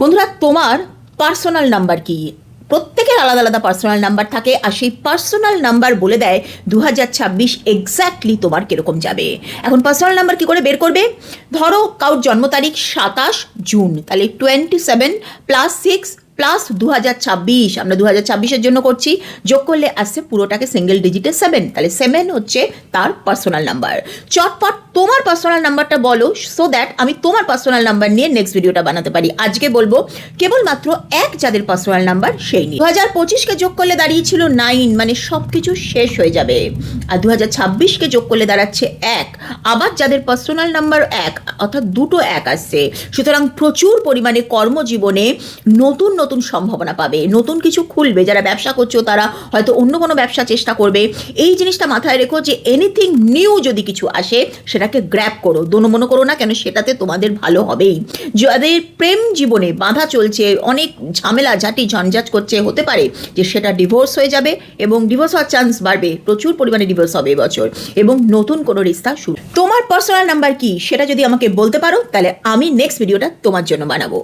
বন্ধুরা, তোমার personal number কি? প্রত্যেকের আলাদা আলাদা পার্সোনাল নাম্বার থাকে আর সেই পার্সোনাল নাম্বার বলে দেয় দু হাজার ছাব্বিশ এক্স্যাক্টলি তোমার কীরকম যাবে। এখন পার্সোনাল নাম্বার কি করে বের করবে? ধরো, কারোর জন্ম তারিখ সাতাশ জুন, তাহলে twenty seven plus six plus দু হাজার ছাব্বিশ, আমরা দু হাজার ছাব্বিশের জন্য করছি। যোগ করলে আসছে পুরোটাকে সিঙ্গেল ডিজিটে সেভেন তাহলে সেভেন হচ্ছে তার পার্সোনাল নাম্বার চটপট তোমার পার্সোনাল নাম্বারটা বলো সো দ্যাট আমি তোমার পার্সোনাল নাম্বার নিয়ে নেক্সট ভিডিওটা বানাতে পারি। আজকে বলব, কেবলমাত্র এক যাদের পার্সোনাল নাম্বার সেই নিয়ে। দু হাজার পঁচিশকে যোগ করলে দাঁড়িয়েছিল নাইন মানে সব কিছু শেষ হয়ে যাবে। আর দু হাজার ছাব্বিশকে যোগ করলে দাঁড়াচ্ছে এক। আবার যাদের পার্সোনাল নাম্বার এক, অর্থাৎ দুটো এক আসছে। সুতরাং প্রচুর পরিমাণে কর্মজীবনে নতুন নতুন সম্ভাবনা পাবে। নতুন কিছু খুলবে, যারা ব্যবসা করছ তারা হয়তো অন্য কোনো ব্যবসা চেষ্টা করবে। এই জিনিসটা মাথায় রেখো যে এনিথিং নিউ যদি কিছু আসে, সেটাকে গ্র্যাপ করো। দোনো মনে করো না কেন সেটাতে তোমাদের ভালো হবেই। যাদের প্রেম জীবনে বাধা চলছে, অনেক ঝামেলা, ঝাঁটি, ঝঞ্ঝাট করছে, হতে পারে যে সেটা ডিভোর্স হয়ে যাবে এবং ডিভোর্স হওয়ার চান্স বাড়বে। প্রচুর পরিমাণে ডিভোর্স হবে এবছর এবং নতুন কোনো রিস্তা শুরু তোমার পার্সোনাল নাম্বার কি? সেটা যদি আমাকে বলতে পারো, তাহলে আমি নেক্সট ভিডিওটা তোমার জন্য বানাবো।